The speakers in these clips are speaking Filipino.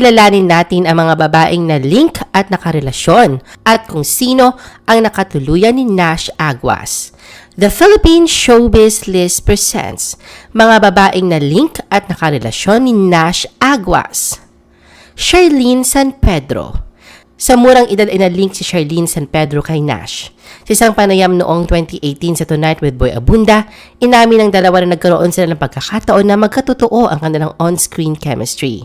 kilalanin natin ang mga babaeng na link at nakarelasyon at kung sino ang nakatuluyan ni Nash Aguas. The Philippine Showbiz List presents mga babaeng na link at nakarelasyon ni Nash Aguas. Charlene San Pedro sa murang edad ay na-link si Charlene San Pedro kay Nash. Sa isang panayam noong 2018 sa Tonight with Boy Abunda, inamin ng dalawa na nagkaroon sila ng pagkakataon na magkatotoo ang kanilang on-screen chemistry.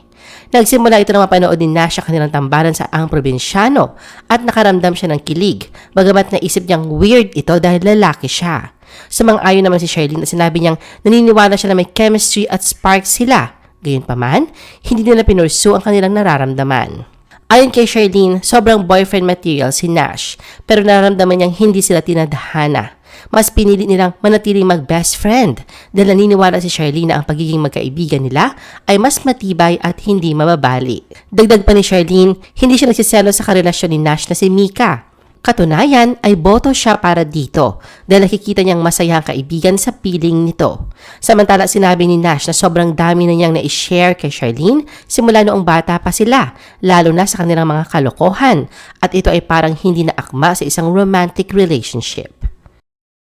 Nagsimula ito ng mapanood ni Nash sa kanilang tambalan sa Ang Probinsyano at nakaramdam siya ng kilig, bagamat naisip niyang weird ito dahil lalaki siya. Sa mga ayon naman si Charlene na sinabi niyang naniniwala siya na may chemistry at spark sila. Gayunpaman, hindi nila pinursu ang kanilang nararamdaman. Ayon kay Charlene, sobrang boyfriend material si Nash pero nararamdaman niyang hindi sila tinadhana. Mas pinili nilang manatiling mag-best friend dahil naniniwala si Charlene na ang pagiging magkaibigan nila ay mas matibay at hindi mababali. Dagdag pa ni Charlene, hindi siya nagsiselo sa karelasyon ni Nash na si Mika. Katunayan ay boto siya para dito dahil nakikita niyang masaya ang kaibigan sa piling nito. Samantala sinabi ni Nash na sobrang dami na niyang na-share kay Charlene simula noong bata pa sila, lalo na sa kanilang mga kalokohan at ito ay parang hindi na akma sa isang romantic relationship.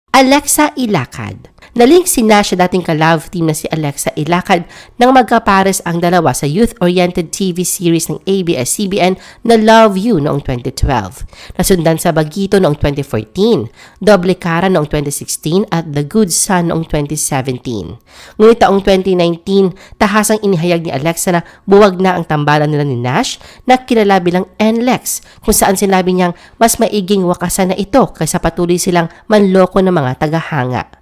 Alexa Ilacad Nalink si Nash sa dating ka-love team na si Alexa Ilacad nang magkapares ang dalawa sa youth-oriented TV series ng ABS-CBN na Love You noong 2012. Nasundan sa Bagito noong 2014, Doble Cara noong 2016 at The Good Son noong 2017. Ngunit taong 2019, tahasang inihayag ni Alexa na buwag na ang tambalan nila ni Nash na kilala bilang NLEX kung saan sinabi niyang mas maiging wakasan na ito kaysa patuloy silang manloko ng mga tagahanga.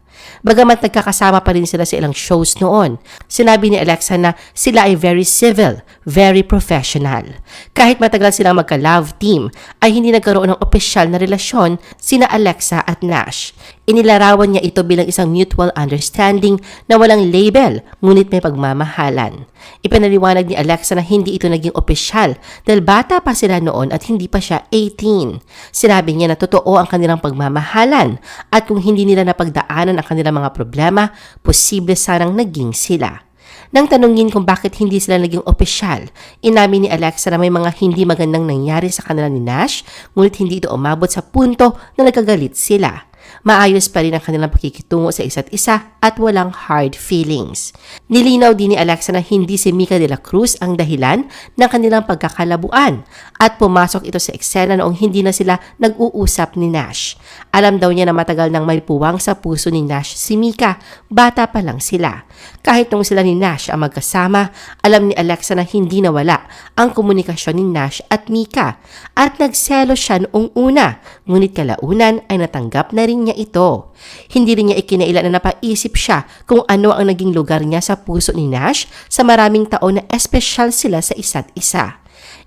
Bagamat nagkakasama pa rin sila sa ilang shows noon, sinabi ni Alexa na sila ay very civil, very professional. Kahit matagal silang magka-love team, ay hindi nagkaroon ng opisyal na relasyon sina Alexa at Nash. Inilarawan niya ito bilang isang mutual understanding na walang label, ngunit may pagmamahalan. Ipinaliwanag ni Alexa na hindi ito naging opisyal dahil bata pa sila noon at hindi pa siya 18. Sinabi niya na totoo ang kanilang pagmamahalan at kung hindi nila napagdaanan ang kanilang mga problema, posible sanang naging sila. Nang tanungin kung bakit hindi sila naging opisyal, inamin ni Alexa na may mga hindi magandang nangyari sa kanila ni Nash, ngunit hindi ito umabot sa punto na nagkagalit sila maayos pa rin ang kanilang pakikitungo sa isa't isa at walang hard feelings. Nilinaw din ni Alexa na hindi si Mika de la Cruz ang dahilan ng kanilang pagkakalabuan at pumasok ito sa eksena noong hindi na sila nag-uusap ni Nash. Alam daw niya na matagal nang may puwang sa puso ni Nash si Mika, bata pa lang sila. Kahit nung sila ni Nash ang magkasama, alam ni Alexa na hindi nawala ang komunikasyon ni Nash at Mika at nagselo siya noong una, ngunit kalaunan ay natanggap na rin rin niya ito. Hindi rin niya ikinaila na napaisip siya kung ano ang naging lugar niya sa puso ni Nash sa maraming taon na espesyal sila sa isa't isa.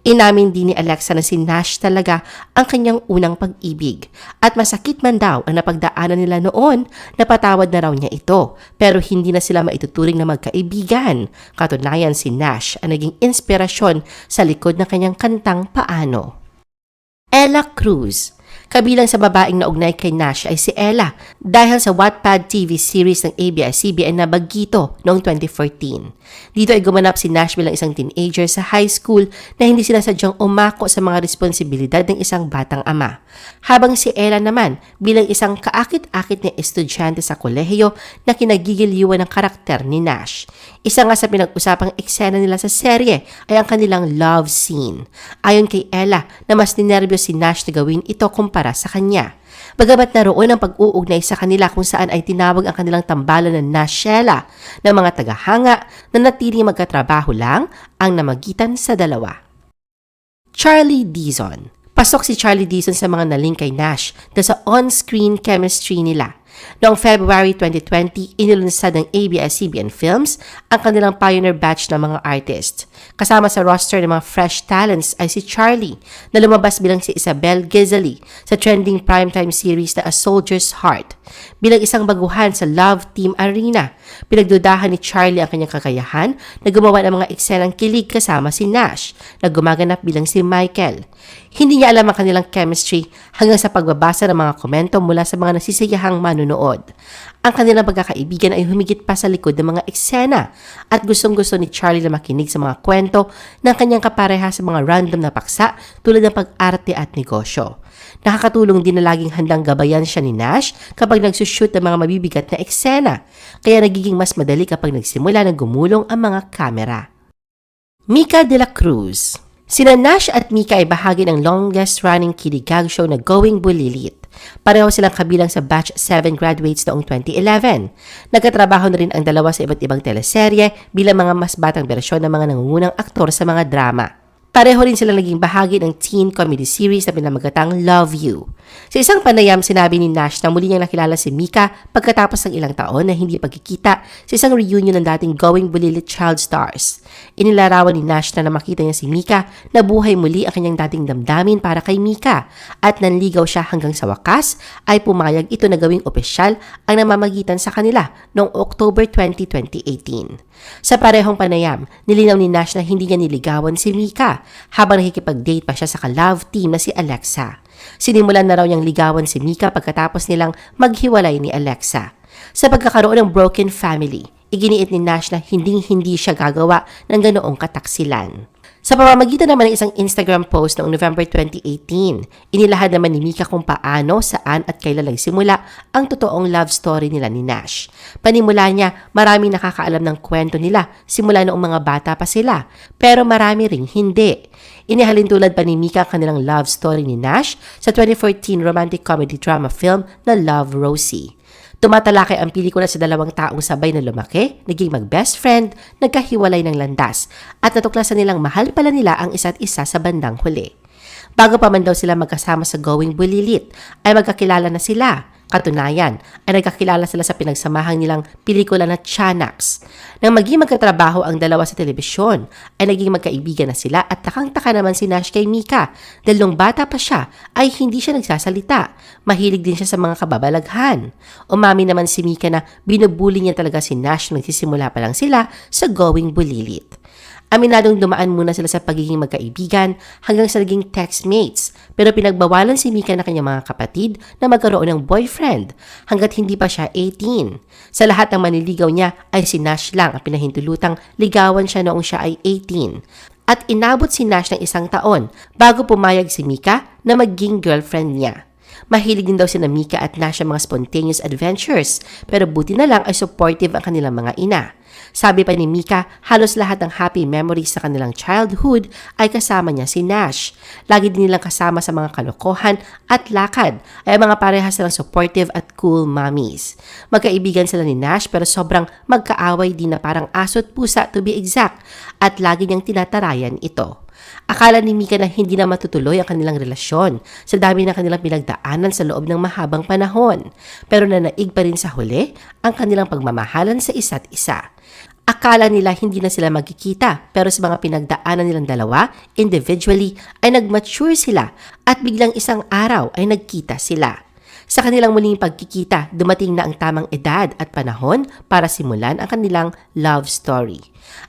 Inamin din ni Alexa na si Nash talaga ang kanyang unang pag-ibig at masakit man daw ang napagdaanan nila noon, napatawad na raw niya ito pero hindi na sila maituturing na magkaibigan. Katunayan si Nash ang naging inspirasyon sa likod ng kanyang kantang Paano. Ella Cruz Kabilang sa babaeng naugnay kay Nash ay si Ella dahil sa Wattpad TV series ng ABS-CBN na Bagito noong 2014. Dito ay gumanap si Nash bilang isang teenager sa high school na hindi sila sadyang umako sa mga responsibilidad ng isang batang ama. Habang si Ella naman bilang isang kaakit-akit na estudyante sa kolehiyo na kinagigiliwan ng karakter ni Nash. Isa nga sa pinag-usapang eksena nila sa serye ay ang kanilang love scene. Ayon kay Ella na mas ninervyos si Nash na gawin ito kumpara para sa kanya. Bagamat naroon ang pag-uugnay sa kanila kung saan ay tinawag ang kanilang tambalan na Nashela ng mga tagahanga na natiling magkatrabaho lang ang namagitan sa dalawa. Charlie Dizon Pasok si Charlie Dizon sa mga naling kay Nash dahil sa on-screen chemistry nila. Noong February 2020, inilunsad ng ABS-CBN Films ang kanilang pioneer batch ng mga artist. Kasama sa roster ng mga fresh talents ay si Charlie na lumabas bilang si Isabel Gizali sa trending primetime series na A Soldier's Heart. Bilang isang baguhan sa Love Team Arena, pinagdudahan ni Charlie ang kanyang kakayahan na gumawa ng mga eksenang kilig kasama si Nash na gumaganap bilang si Michael. Hindi niya alam ang kanilang chemistry hanggang sa pagbabasa ng mga komento mula sa mga nasisiyahang manunood. Ang kanilang pagkakaibigan ay humigit pa sa likod ng mga eksena at gustong-gusto ni Charlie na makinig sa mga kwento ng kanyang kapareha sa mga random na paksa tulad ng pag-arte at negosyo. Nakakatulong din na laging handang gabayan siya ni Nash kapag nagsushoot ng mga mabibigat na eksena, kaya nagiging mas madali kapag nagsimula na gumulong ang mga kamera. Mika de la Cruz Sina Nash at Mika ay bahagi ng longest-running kiligag show na Going Bulilit. Pareho silang kabilang sa Batch 7 graduates noong 2011. Nagkatrabaho na rin ang dalawa sa iba't ibang teleserye bilang mga mas batang bersyon ng mga nangungunang aktor sa mga drama. Pareho rin silang naging bahagi ng teen comedy series na pinamagatang Love You. Sa isang panayam, sinabi ni Nash na muli niyang nakilala si Mika pagkatapos ng ilang taon na hindi pagkikita sa isang reunion ng dating Going Bulilit Child Stars. Inilarawan ni Nash na namakita niya si Mika na buhay muli ang kanyang dating damdamin para kay Mika at nanligaw siya hanggang sa wakas ay pumayag ito na gawing opisyal ang namamagitan sa kanila noong October 20, 2018. Sa parehong panayam, nilinaw ni Nash na hindi niya niligawan si Mika habang nakikipag-date pa siya sa ka-love team na si Alexa. Sinimulan na raw niyang ligawan si Mika pagkatapos nilang maghiwalay ni Alexa. Sa pagkakaroon ng broken family, iginiit ni Nash na hinding-hindi siya gagawa ng ganoong kataksilan. Sa pamamagitan naman ng isang Instagram post noong November 2018, inilahad naman ni Mika kung paano, saan at kailan nagsimula ang totoong love story nila ni Nash. Panimula niya, maraming nakakaalam ng kwento nila simula noong mga bata pa sila, pero marami ring hindi. Inihalin tulad pa ni Mika ang kanilang love story ni Nash sa 2014 romantic comedy drama film na Love Rosie. Tumatalakay ang pelikula sa dalawang taong sabay na lumaki, naging mag-best friend, nagkahiwalay ng landas, at natuklasan nilang mahal pala nila ang isa't isa sa bandang huli. Bago pa man daw sila magkasama sa Going Bulilit, ay magkakilala na sila. Katunayan, ay nagkakilala sila sa pinagsamahang nilang pelikula na Chanax. Nang maging magkatrabaho ang dalawa sa telebisyon, ay naging magkaibigan na sila at takang-taka naman si Nash kay Mika dahil nung bata pa siya ay hindi siya nagsasalita. Mahilig din siya sa mga kababalaghan. Umami naman si Mika na binubuli niya talaga si Nash nung nagsisimula pa lang sila sa Going Bulilit. Aminadong dumaan muna sila sa pagiging magkaibigan hanggang sa naging textmates pero pinagbawalan si Mika na kanyang mga kapatid na magkaroon ng boyfriend hanggat hindi pa siya 18. Sa lahat ng maniligaw niya ay si Nash lang ang pinahintulutang ligawan siya noong siya ay 18. At inabot si Nash ng isang taon bago pumayag si Mika na maging girlfriend niya. Mahilig din daw si Mika at Nash sa mga spontaneous adventures pero buti na lang ay supportive ang kanilang mga ina. Sabi pa ni Mika, halos lahat ng happy memories sa kanilang childhood ay kasama niya si Nash. Lagi din nilang kasama sa mga kalokohan at lakad ay mga parehas silang supportive at cool mommies. Magkaibigan sila ni Nash pero sobrang magkaaway din na parang aso't pusa to be exact at lagi niyang tinatarayan ito. Akala ni Mika na hindi na matutuloy ang kanilang relasyon sa dami na kanilang pinagdaanan sa loob ng mahabang panahon. Pero nanaig pa rin sa huli ang kanilang pagmamahalan sa isa't isa. Akala nila hindi na sila magkikita pero sa mga pinagdaanan nilang dalawa, individually, ay nag-mature sila at biglang isang araw ay nagkita sila. Sa kanilang muling pagkikita, dumating na ang tamang edad at panahon para simulan ang kanilang love story.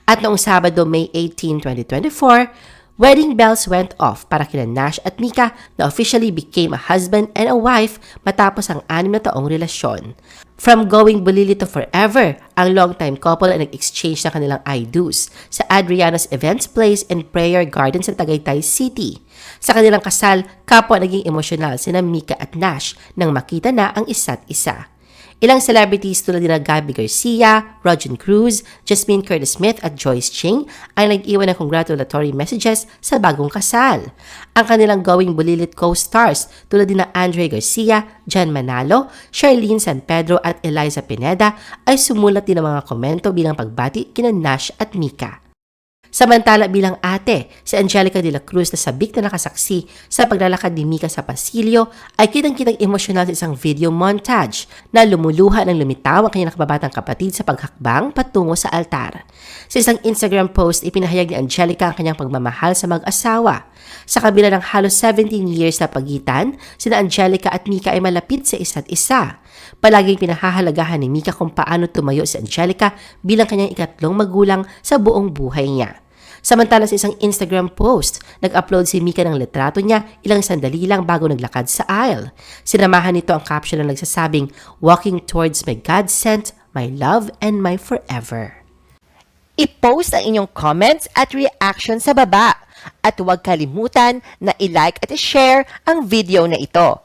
At noong Sabado, May 18, 2024, Wedding bells went off para kina Nash at Mika na officially became a husband and a wife matapos ang anim na taong relasyon. From going bulili to forever, ang longtime couple ay nag-exchange na kanilang I-do's sa Adriana's Events Place and Prayer Garden sa Tagaytay City. Sa kanilang kasal, kapwa naging emosyonal sina Mika at Nash nang makita na ang isa't isa. Ilang celebrities tulad nila Gabby Garcia, Rogen Cruz, Jasmine Curtis Smith at Joyce Ching ay nag-iwan ng congratulatory messages sa bagong kasal. Ang kanilang Going Bulilit co-stars tulad nila Andre Garcia, Jan Manalo, Charlene San Pedro at Eliza Pineda ay sumulat din ng mga komento bilang pagbati kina Nash at Mika. Samantala bilang ate, si Angelica de la Cruz na sabik na nakasaksi sa paglalakad ni Mika sa pasilyo ay kitang-kitang emosyonal sa isang video montage na lumuluha ng lumitaw ang kanyang nakababatang kapatid sa paghakbang patungo sa altar. Sa isang Instagram post, ipinahayag ni Angelica ang kanyang pagmamahal sa mag-asawa. Sa kabila ng halos 17 years na pagitan, sina Angelica at Mika ay malapit sa isa't isa. Palaging pinahahalagahan ni Mika kung paano tumayo si Angelica bilang kanyang ikatlong magulang sa buong buhay niya. Samantala sa isang Instagram post, nag-upload si Mika ng litrato niya ilang sandali lang bago naglakad sa aisle. Sinamahan nito ang caption na nagsasabing, Walking towards my God sent, my love and my forever. I-post ang inyong comments at reaction sa baba. At huwag kalimutan na i-like at i-share ang video na ito.